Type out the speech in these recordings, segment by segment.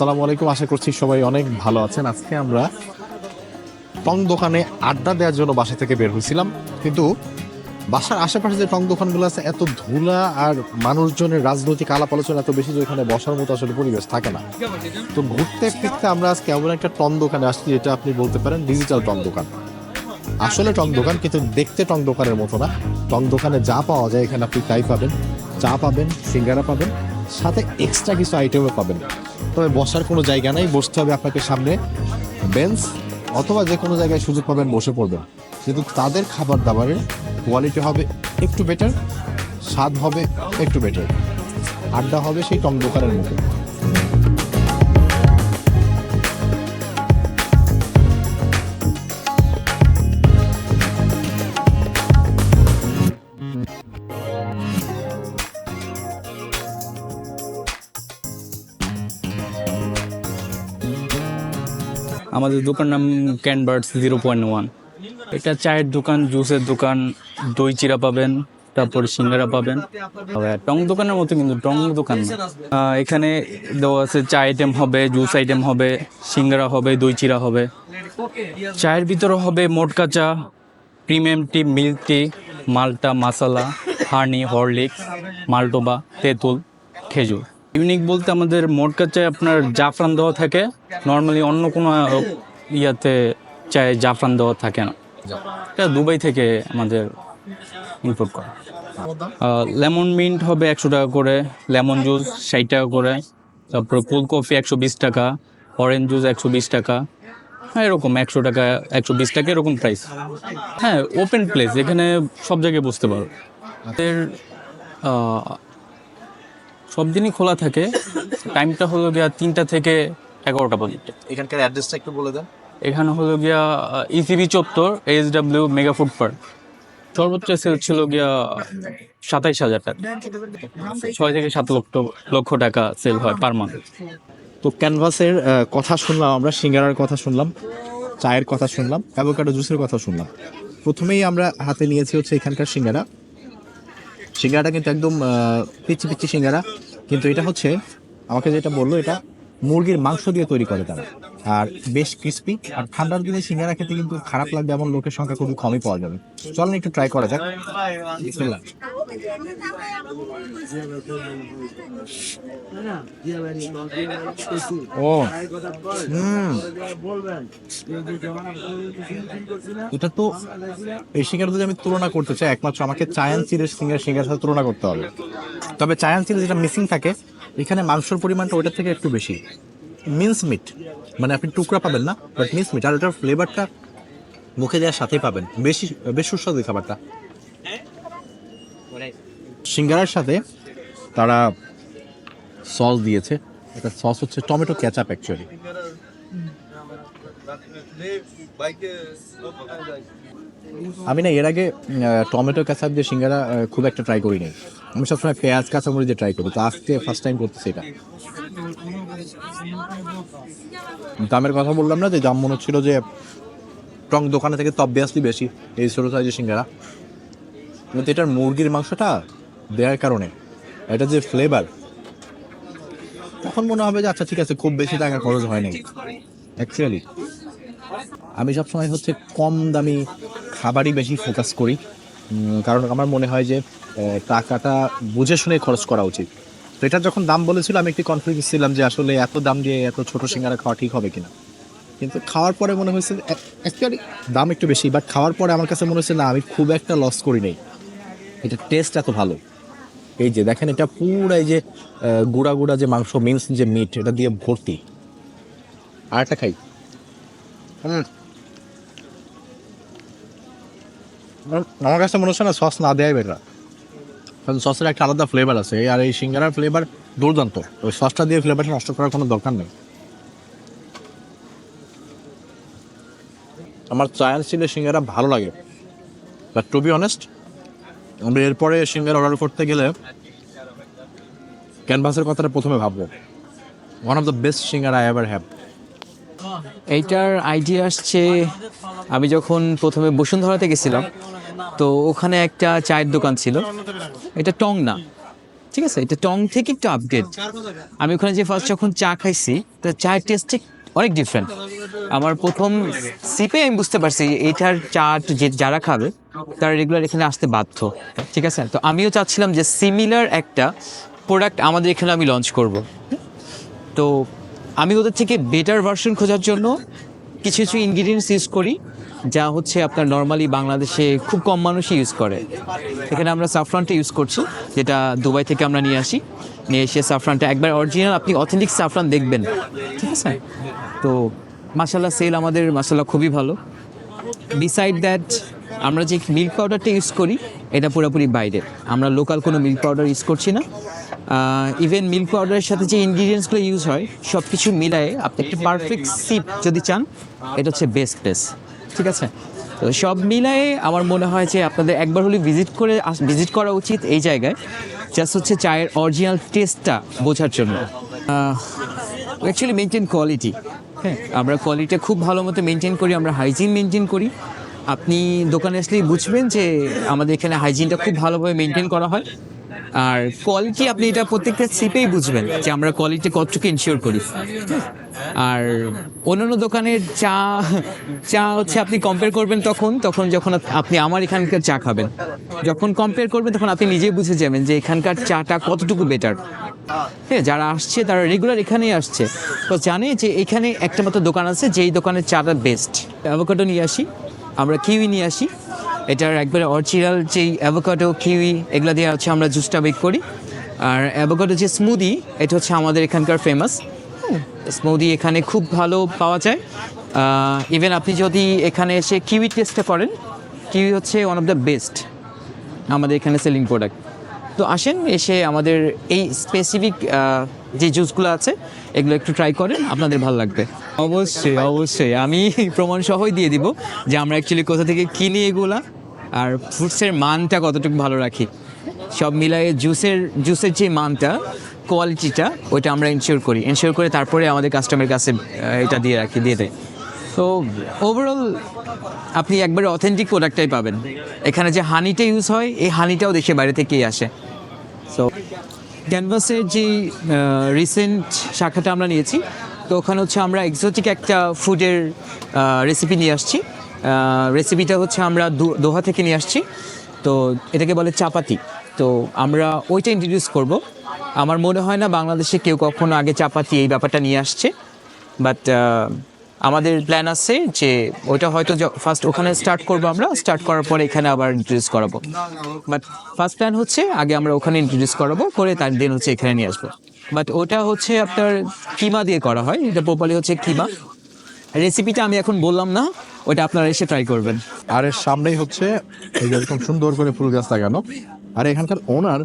সালামু আলাইকুম, আশা করছি সবাই অনেক ভালো আছেন। আজকে আমরা টং দোকানে আড্ডা দেওয়ার জন্য বাসা থেকে বের হয়েছিলাম। কিন্তু বাসার আশেপাশে যে টং দোকানগুলো আছে, এত ধুলা আর মানুষজনের রাজনৈতিক আলাপ আলোচনা এত বেশি যে ওখানে বসার মতো আসলে পরিবেশ থাকে না। তো ঘুরতে ফিরতে আমরা আজকে এমন একটা টং দোকানে আসছি, যেটা আপনি বলতে পারেন ডিজিটাল টং দোকান। আসলে টং দোকান কিন্তু দেখতে টং দোকানের মতো না। টং দোকানে যা পাওয়া যায় এখানে আপনি তাই পাবেন। চা পাবেন, সিঙ্গারা পাবেন, সাথে এক্সট্রা কিছু আইটেমও পাবেন। তবে বসার কোনো জায়গা নাই, বসতে হবে আপনাকে সামনে। বেঞ্চ অথবা যে কোনো জায়গায় সুযোগ পাবেন বসে পড়বেন। কিন্তু তাদের খাবার দাবারের কোয়ালিটি হবে একটু বেটার স্বাদ হবে একটু বেটার আড্ডা হবে সেই টং দোকানের মতো। আমাদের দোকান নাম ক্যানবার্ডস জিরো পয়েন্ট ওয়ান এটা চায়ের দোকান, জুসের দোকান, দই চিরা পাবেন, তারপরে সিঙ্গারা পাবেন। টং দোকানের মতো কিন্তু টং দোকান এখানে দেওয়া আছে চা আইটেম হবে, জুস আইটেম হবে, সিঙ্গারা হবে, দই চিরা হবে। চায়ের ভিতরে হবে মোটকা চা প্রিমিয়াম টি মিল্ক টি মালটা মাসালা হানি হরলিক্স মালটোবা, তেঁতুল, খেজুর। ইউনিক বলতে আমাদের মোটকা চায় আপনার জাফরান দেওয়া থাকে। নর্মালি অন্য কোনো ইয়াতে চায় জাফরান দেওয়া থাকে না। এটা দুবাই থেকে আমাদের ইম্পোর্ট করা। লেমন মিন্ট হবে একশো টাকা করে লেমন জুস ষাট টাকা করে, তারপরে কোল্ড কফি একশো বিশ টাকা অরেঞ্জ জুস একশো বিশ টাকা। হ্যাঁ এরকম একশো টাকা, একশো বিশ টাকা, এরকম প্রাইস হ্যাঁ ওপেন প্লেস এখানে সব জায়গায় বসতে পারো। আমাদের সব দিনই খোলা থাকে। টাইমটা হলো গিয়া তিনটা থেকে এগারোটা পর্যন্ত। এখানকার অ্যাড্রেসটা একটু বলে দেন। এখানে হলো গিয়া ইসিবি চত্বর H W mega food park সর্বোচ্চ সেল ছিল গিয়া সাতাইশ হাজার টাকা। ছয় থেকে সাত লক্ষ লক্ষ টাকা সেল হয় পার মান্থ তো ক্যানভাসের কথা শুনলাম আমরা সিঙ্গারার কথা শুনলাম চায়ের কথা শুনলাম অ্যাভোকাডো জুসের কথা শুনলাম। প্রথমেই আমরা হাতে নিয়েছি হচ্ছে এখানকার সিঙ্গারা। সিঙ্গারাটা কিন্তু একদম পিচি পিচি সিঙ্গারা। কিন্তু এটা হচ্ছে, আমাকে যেটা বলল, এটা মুরগির মাংস দিয়ে তৈরি করে তারা। আর বেশ ক্রিস্পি আর ঠান্ডার দিনে সিঙ্গারা খেতে কিন্তু খারাপ লাগবে, এমন লোকের সংখ্যা খুবই কমই পাওয়া যাবে। চলেন একটু ট্রাই করা যাক। ও হুম এটা তো এই যদি আমি তুলনা করতে চাই, একমাত্র আমাকে চায়ান চিলের সিঙ্গার সিঙ্গার সাথে তুলনা করতে হবে। তবে চায়ান চিল যেটা মিসিং থাকে, এখানে মাংসর পরিমাণটা ওটার থেকে একটু বেশি। মিন্স মিট মানে আপনি টুকরা পাবেন না বাট মিন্স মিট আর ওটার ফ্লেভারটা মুখে দেওয়ার সাথেই পাবেন। বেশি, বেশ সুস্বাদু খাবারটা। সিঙ্গারার সাথে তারা সস দিয়েছে। এটা সস হচ্ছে টমেটো ক্যাচাপ অ্যাকচুয়ালি আমি না এর আগে টমেটো ক্যাচাপ দিয়ে সিঙ্গারা খুব একটা ট্রাই করি নাই। আমি সবসময় পেঁয়াজ, কাঁচামরিচ দিয়ে ট্রাই করি। তো আজকে ফার্স্ট টাইম করতেছি এটা। দামের কথা বললাম না যে দাম মনে হচ্ছিল যে টং দোকানে থেকে তো অবভিয়াসলি বেশি, এই ছোটো সাইজের সিঙ্গারা। কিন্তু এটার মুরগির মাংসটা দেওয়ার কারণে। এটা যে ফ্লেভার তখন মনে হবে যে আচ্ছা ঠিক আছে, খুব বেশি টাকা খরচ হয় নাই। অ্যাকচুয়ালি আমি সবসময় হচ্ছে কম দামি খাবারই বেশি ফোকাস করি। কারণ আমার মনে হয় যে টাকাটা বুঝে শুনে খরচ করা উচিত। তো এটা যখন দাম বলেছিল, আমি একটু কনফিউজ ছিলাম যে, আসলে এত দাম দিয়ে এত ছোট সিঙ্গারা খাওয়া ঠিক হবে কিনা। কিন্তু খাওয়ার পরে মনে হয়েছে অ্যাকচুয়ালি দাম একটু বেশি বাট খাওয়ার পরে আমার কাছে মনে হচ্ছে না, আমি খুব একটা লস করি নাই। এটা টেস্ট এত ভালো। এই যে দেখেন এটা পুরো এই যে গুঁড়া গুঁড়া যে মাংস মিন্স যে মিট এটা দিয়ে ভর্তি। আর একটা খাই। আমার- কাছে মনে হচ্ছে না সস না দেয় বেটার কারণ সসের একটা আলাদা ফ্লেভার আছে। আর এই সিঙ্গারার ফ্লেভার দুর্দান্ত। ওই সসটা দিয়ে ফ্লেভারটা নষ্ট করার কোনো দরকার নেই। আমার চায়ান ছিল সিঙ্গারা ভালো লাগে। বাট টু বি অনেস্ট এরপরে সিঙ্গার অর্ডার করতে গেলে ক্যানভাসের কথাটা প্রথমে ভাববো। One of the best singer I ever have এইটার আইডিয়া আসছে, আমি যখন প্রথমে বসুন্ধরাতে গেছিলাম, তো ওখানে একটা চায়ের দোকান ছিল। এটা টং না। ঠিক আছে? এটা টং থেকে একটু আপডেট আমি ওখানে যে ফার্স্ট যখন চা খাইছি, তো চায়ের টেস্ট অনেক ডিফারেন্ট আমার প্রথম সিপে আমি বুঝতে পারছি এইটার চা যে যারা খাবে, তারা রেগুলার এখানে আসতে বাধ্য, ঠিক আছে? তো আমিও চাচ্ছিলাম যে সিমিলার একটা প্রোডাক্ট আমাদের এখানে আমি লঞ্চ করব। তো আমি ওদের থেকে বেটার ভার্সন খোঁজার জন্য কিছু কিছু ইনগ্রিডিয়েন্টস ইউজ করি, যা হচ্ছে আপনার নর্মালি বাংলাদেশে খুব কম মানুষই ইউজ করে। এখানে আমরা সাফরানটা ইউজ করছি, যেটা দুবাই থেকে আমরা নিয়ে আসি। নিয়ে এসে সাফরানটা একবার অরিজিনাল আপনি অথেন্টিক সাফরান দেখবেন, ঠিক আছে? তো মাসাল্লাহ সেল আমাদের মাসাল্লাহ খুবই ভালো। বিসাইড দ্যাট আমরা যে মিল্ক পাউডারটা ইউজ করি, এটা পুরোপুরি বাইরে আমরা লোকাল কোনো মিল্ক পাউডার ইউজ করছি না। ইভেন মিল্ক পাউডারের সাথে যে ইনগ্রিডিয়েন্টসগুলো ইউজ হয় সব কিছু মিলায়ে আপনি একটা পারফেক্ট সিপ যদি চান, এটা হচ্ছে বেস্ট প্লেস ঠিক আছে? তো সব মিলায়ে আমার মনে হয় যে আপনাদের একবার হলে ভিজিট করে ভিজিট করা উচিত এই জায়গায়। জাস্ট হচ্ছে চায়ের অরিজিনাল টেস্টটা বোঝার জন্য। অ্যাকচুয়ালি মেনটেন কোয়ালিটি হ্যাঁ আমরা কোয়ালিটিটা খুব ভালো মতো মেনটেন করি, আমরা হাইজিন মেনটেন করি। আপনি দোকানে আসলেই বুঝবেন যে আমাদের এখানে হাইজিনটা খুব ভালোভাবে মেনটেন করা হয়। আর কোয়ালিটি আপনি এটা প্রত্যেকটা সিপেই বুঝবেন যে আমরা কোয়ালিটি কতটুকু ইনশিওর করি। আর অন্যান্য দোকানের চা চা হচ্ছে আপনি কম্পেয়ার করবেন তখন তখন যখন আপনি আমার এখানকার চা খাবেন। যখন কম্পেয়ার করবেন তখন আপনি নিজেই বুঝে যাবেন যে এখানকার চাটা কতটুকু বেটার হ্যাঁ যারা আসছে তারা রেগুলার এখানেই আসছে। তো জানে যে এখানে একটা মতো দোকান আছে, যেই দোকানের চাটা বেস্ট অ্যাভোকাডো নিয়ে আসি, আমরা কিউই নিয়ে আসি এটার একবারে অরিজিনাল যেই অ্যাভোকাডো কিউই এগুলো দিয়ে হচ্ছে আমরা জুসটা বেক করি। আর অ্যাভোকাডো যে স্মুদি এটা হচ্ছে আমাদের এখানকার ফেমাস স্মুদি এখানে খুব ভালো পাওয়া যায়। ইভেন আপনি যদি এখানে এসে কিউই টেস্টটা করেন কিউই হচ্ছে ওয়ান অফ দ্য বেস্ট আমাদের এখানে সেলিং প্রোডাক্ট তো আসেন, এসে আমাদের এই স্পেসিফিক যে জুসগুলো আছে, এগুলো একটু ট্রাই করেন, আপনাদের ভালো লাগবে। অবশ্যই অবশ্যই। আমি প্রমাণ সহই দিয়ে দিব যে আমরা অ্যাকচুয়ালি কোথা থেকে কিনি এগুলা। আর ফ্রুটসের মানটা কতটুকু ভালো রাখি, সব মিলায়ে জুসের জুসের যে মানটা কোয়ালিটিটা ওইটা আমরা ইনশিওর করি। ইনশিওর করে তারপরে আমাদের কাস্টমারের কাছে এটা দিয়ে রাখি, দিয়ে দেয়। তো ওভারঅল আপনি একবারে অথেন্টিক প্রোডাক্টটাই পাবেন। এখানে যে হানিটা ইউজ হয়, এই হানিটাও দেশে বাইরে থেকেই আসে। সো ক্যানভাসের যে রিসেন্ট শাখাটা আমরা নিয়েছি, তো ওখানে হচ্ছে আমরা এক্সোটিক একটা ফুডের রেসিপি নিয়ে আসছি। রেসিপিটা হচ্ছে আমরা দোহা থেকে নিয়ে আসছি। তো এটাকে বলে চাপাতি। তো আমরা ওইটা ইন্ট্রোডিউস করব। আমার মনে হয় না বাংলাদেশে কেউ কখনো আগে চাপাতি এই ব্যাপারটা নিয়ে আসছে। বাট আমাদের প্ল্যান আছে যে ওইটা হয়তো ফার্স্ট ওখানে স্টার্ট করব আমরা স্টার্ট করার পরে এখানে আবার ইন্ট্রোডিউস করাবো। বাট ফার্স্ট প্ল্যান হচ্ছে আগে আমরা ওখানে ইন্ট্রোডিউস করাবো, করে তার দিন হচ্ছে এখানে নিয়ে আসব। বাট ওটা হচ্ছে আপনার কিমা দিয়ে করা হয়। এটা প্রপারলি হচ্ছে কিমা। রেসিপিটা আমি এখন বললাম না ওটা আপনারা এসে ট্রাই করবেন। আর এর সামনেই হচ্ছে এই যে এরকম সুন্দর করে ফুল গাছ লাগানো। আর এখানকার ওনার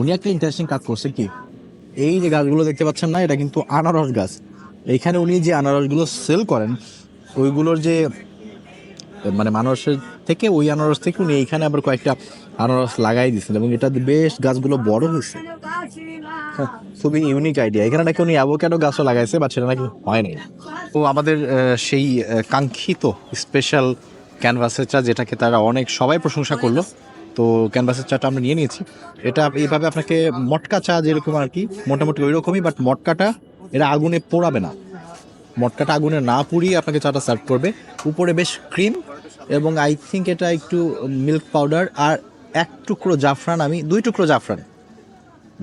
উনি একটা ইন্টারেস্টিং কাজ করছে কি এই যে গাছগুলো দেখতে পাচ্ছেন না এটা কিন্তু আনারস গাছ। এইখানে উনি যে আনারসগুলো সেল করেন ওইগুলোর যে মানে মানুষের থেকে ওই আনারস থেকে উনি এইখানে আবার কয়েকটা আনারস লাগাই দিয়েছেন এবং এটা বেশ গাছগুলো বড় হয়েছে। হ্যাঁ, খুবই ইউনিক আইডিয়া এখানে নাকি উনি অ্যাভোক্যাডো গাছও লাগাইছে বাট সেটা নাকি হয়নি। তো আমাদের সেই কাঙ্ক্ষিত স্পেশাল ক্যানভাসের চা যেটাকে তারা অনেক, সবাই প্রশংসা করল। তো ক্যানভাসের চাটা আমরা নিয়ে নিয়েছি। এটা এইভাবে আপনাকে মটকা চা যেরকম আর কি, মোটামুটি ওই রকমই বাট মটকাটা এটা আগুনে পোড়াবে না। মটকাটা আগুনে না পুড়িয়ে আপনাকে চাটা সার্ভ করবে। উপরে বেশ ক্রিম এবং আই থিঙ্ক এটা একটু মিল্ক পাউডার আর এক টুকরো জাফরান, আমি দুই টুকরো জাফরান।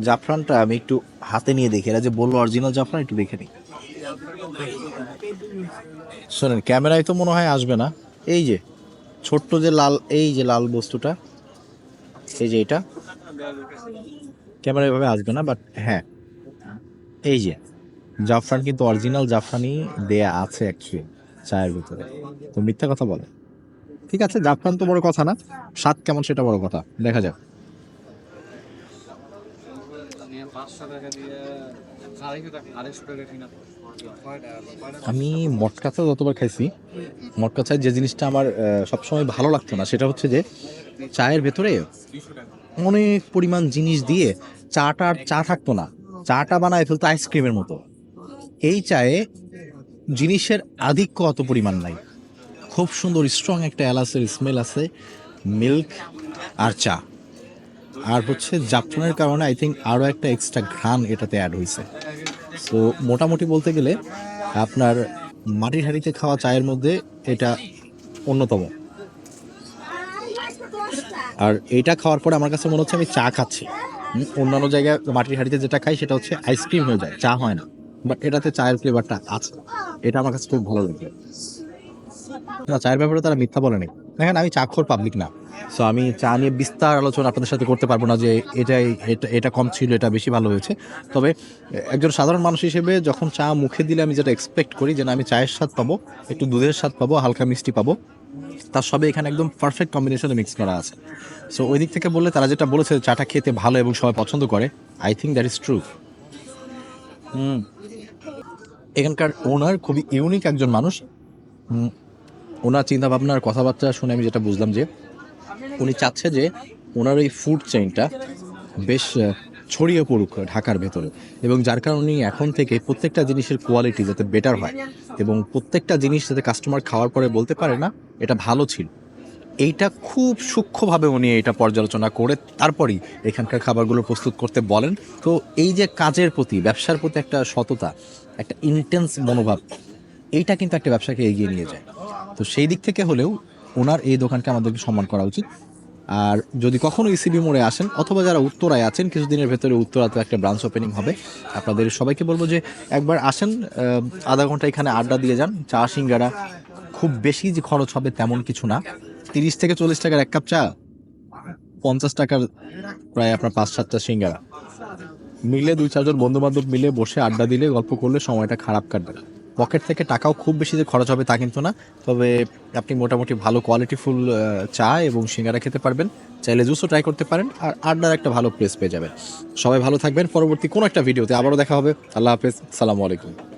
জাফরানটা আমি একটু হাতে নিয়ে দেখি। এরা যে বলল অরিজিনাল জাফরান, একটু দেখে নিই। শোনেন, ক্যামেরায় তো মনে হয় আসবে না। এই যে, ছোট্ট যে লাল, এই যে লাল বস্তুটা, এই যে এটা ক্যামেরা এভাবে আসবে না বাট হ্যাঁ। এই যে, জাফরান কিন্তু অরিজিনাল জাফরানই দেয়া আছে অ্যাকচুয়ালি চায়ের ভিতরে। তো মিথ্যা কথা বলে। ঠিক আছে, জাফরান তো বড় কথা না। স্বাদ কেমন সেটা বড় কথা। দেখা যাক। আমি মটকা চা যতবার খাইছি, মটকা চায় যে জিনিসটা আমার সবসময় ভালো লাগতো না, সেটা হচ্ছে যে চায়ের ভেতরে অনেক পরিমাণ জিনিস দিয়ে চাটা আর চা থাকতো না। চাটা বানায় ফেলতো আইসক্রিমের মতো। এই চায়ে জিনিসের আধিক্য অত পরিমাণ নাই। খুব সুন্দর স্ট্রং একটা এলাচের স্মেল আছে মিল্ক আর চা। আর হচ্ছে জাফরানের কারণে আই থিঙ্ক আরও একটা এক্সট্রা ঘ্রাণ এটাতে অ্যাড হয়েছে। তো মোটামুটি বলতে গেলে, আপনার মাটির হাঁড়িতে খাওয়া চায়ের মধ্যে এটা অন্যতম। আর এটা খাওয়ার পরে আমার কাছে মনে হচ্ছে আমি চা খাচ্ছি। অন্যান্য জায়গায় মাটির হাঁড়িতে যেটা খাই সেটা হচ্ছে আইসক্রিম হয়ে যায়, চা হয় না। বাট এটাতে চায়ের ফ্লেভারটা আছে। এটা আমার কাছে খুব ভালো লাগে না, চায়ের ব্যাপারে তারা মিথ্যা বলেনি দেখেন, আমি চাক্ষর পাবলিক না। সো আমি চা নিয়ে বিস্তার আলোচনা আপনাদের সাথে করতে পারব না যে এটাই, এটা এটা কম ছিল, এটা বেশি ভালো হয়েছে। তবে একজন সাধারণ মানুষ হিসেবে যখন চা মুখে দিলে আমি যেটা এক্সপেক্ট করি যে না, আমি চায়ের স্বাদ পাবো, একটু দুধের স্বাদ পাবো, হালকা মিষ্টি পাবো, তার সবে এখানে একদম পারফেক্ট কম্বিনেশনে মিক্স করা আছে। সো ওই দিক থেকে বললে তারা যেটা বলেছে চাটা খেতে ভালো এবং সবাই পছন্দ করে I think that is true hmm. এখানকার ওনার খুবই ইউনিক একজন মানুষ। ওনার চিন্তা ভাবনার কথাবার্তা শুনে আমি যেটা বুঝলাম যে উনি চাচ্ছে যে ওনার এই ফুড চেইনটা বেশ ছড়িয়ে পড়ুক ঢাকার ভেতরে। এবং যার কারণে উনি এখন থেকে প্রত্যেকটা জিনিসের কোয়ালিটি যাতে বেটার হয় এবং প্রত্যেকটা জিনিস যাতে কাস্টমার খাওয়ার পরে বলতে পারে না, এটা ভালো ছিল। এইটা খুব সূক্ষ্মভাবে উনি এটা পর্যালোচনা করে তারপরেই এখানকার খাবারগুলো প্রস্তুত করতে বলেন। তো এই যে কাজের প্রতি, ব্যবসার প্রতি একটা সততা, একটা ইন্টেন্স মনোভাব, এইটা কিন্তু একটা ব্যবসাকে এগিয়ে নিয়ে যায়। তো সেই দিক থেকে হলেও ওনার এই দোকানকে আমাদেরকে সম্মান করা উচিত। আর যদি কখনো ইসিবি মোড়ে আসেন অথবা যারা উত্তরায় আছেন, কিছুদিনের ভেতরে উত্তরাতে একটা ব্রাঞ্চ ওপেনিং হবে। আপনাদের সবাইকে বলব যে একবার আসেন আধা ঘণ্টা এখানে আড্ডা দিয়ে যান। চা, সিঙ্গারা খুব বেশি যে খরচ হবে তেমন কিছু না। তিরিশ থেকে চল্লিশ টাকার এক কাপ চা, পঞ্চাশ টাকার প্রায় আপনার পাঁচ সাতটা সিঙ্গারা। মিলে দুই চারজন বন্ধু বান্ধব মিলে বসে আড্ডা দিলে, গল্প করলে সময়টা খারাপ কাটবে না। পকেট থেকে টাকাও খুব বেশি যে খরচ হবে তা কিন্তু না। তবে আপনি মোটামুটি ভালো কোয়ালিটিফুল চা এবং সিঙ্গারা খেতে পারবেন। চাইলে জুসও ট্রাই করতে পারেন। আর আড্ডার একটা ভালো প্লেস পেয়ে যাবেন। সবাই ভালো থাকবেন। পরবর্তী কোনো একটা ভিডিওতে আবারও দেখা হবে। আল্লাহ হাফেজ। সালামু আলাইকুম।